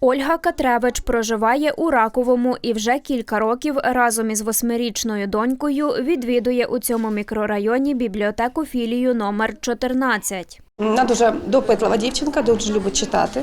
Ольга Катревич проживає у Раковому і вже кілька років разом із восьмирічною донькою відвідує у цьому мікрорайоні бібліотеку філію номер 14. Вона дуже допитлива дівчинка, дуже любить читати.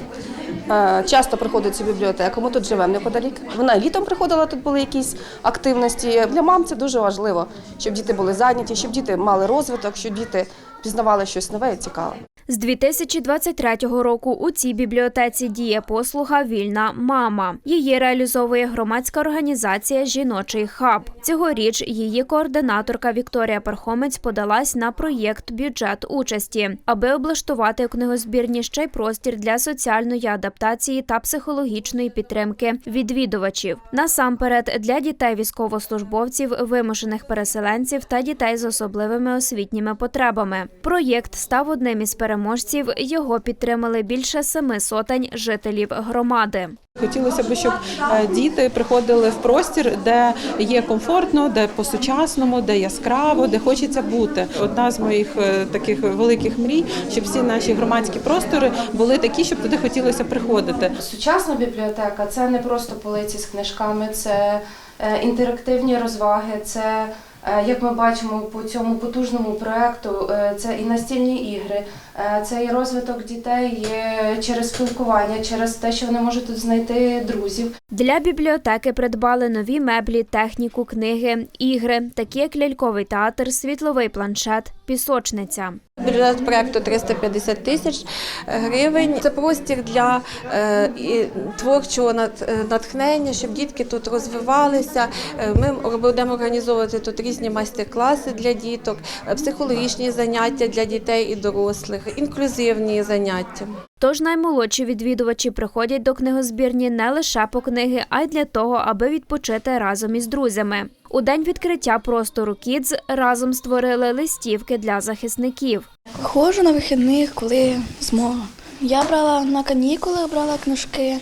Е, Часто приходить цю бібліотеку. Ми тут живемо неподалік. Вона літом приходила, тут були якісь активності. Для мам це дуже важливо, щоб діти були зайняті, щоб діти мали розвиток, щоб діти пізнавали щось нове і цікаве. З 2023 року у цій бібліотеці діє послуга Вільна мама. Її реалізовує громадська організація Жіночий хаб. Цьогоріч її координаторка Вікторія Пархомець подалась на проєкт бюджет участі, аби облаштувати у книгозбірні ще й простір для соціальної адаптації та психологічної підтримки відвідувачів. Насамперед для дітей військовослужбовців, вимушених переселенців та дітей з особливими освітніми потребами. Проєкт став одним із переможців. Його підтримали більше семи сотень жителів громади. Хотілося б, щоб е, діти приходили в простір, де є комфортно, де по-сучасному, де яскраво, де хочеться бути. Одна з моїх е, таких великих мрій, щоб всі наші громадські простори були такі, щоб туди хотілося приходити. Сучасна бібліотека це не просто полиці з книжками, це е, інтерактивні розваги, це як ми бачимо по цьому потужному проекту, це і настільні ігри, це і розвиток дітей через спілкування, через те, що вони можуть тут знайти друзів. Для бібліотеки придбали нові меблі, техніку, книги, ігри, такі як ляльковий театр, світловий планшет, пісочниця. Бюджет проекту 350 тисяч гривень. Це простір для е, творчого е, натхнення, щоб дітки тут розвивалися. Е, Ми будемо організовувати тут різні майстер-класи для діток, психологічні заняття для дітей і дорослих, інклюзивні заняття. Тож наймолодші відвідувачі приходять до книгозбірні не лише по книги, а й для того, аби відпочити разом із друзями. У день відкриття простору Кідз разом створили листівки для захисників. Ходжу на вихідних, коли змога. Я брала на канікули, брала книжки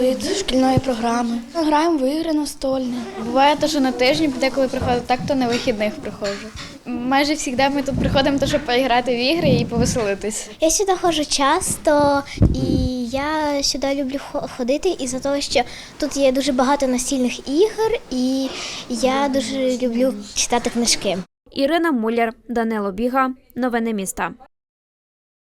від шкільної програми. Граємо в ігри настольні. Буває те, що на тижні, деколи приходить, так то на вихідних приходжу. Майже завжди ми тут приходимо, то, щоб поіграти в ігри і повеселитись. Я сюди ходжу часто, і я сюди люблю ходити із-за того, що тут є дуже багато настільних ігор, і я дуже люблю читати книжки. Ірина Муляр, Данило Біга. Новини міста.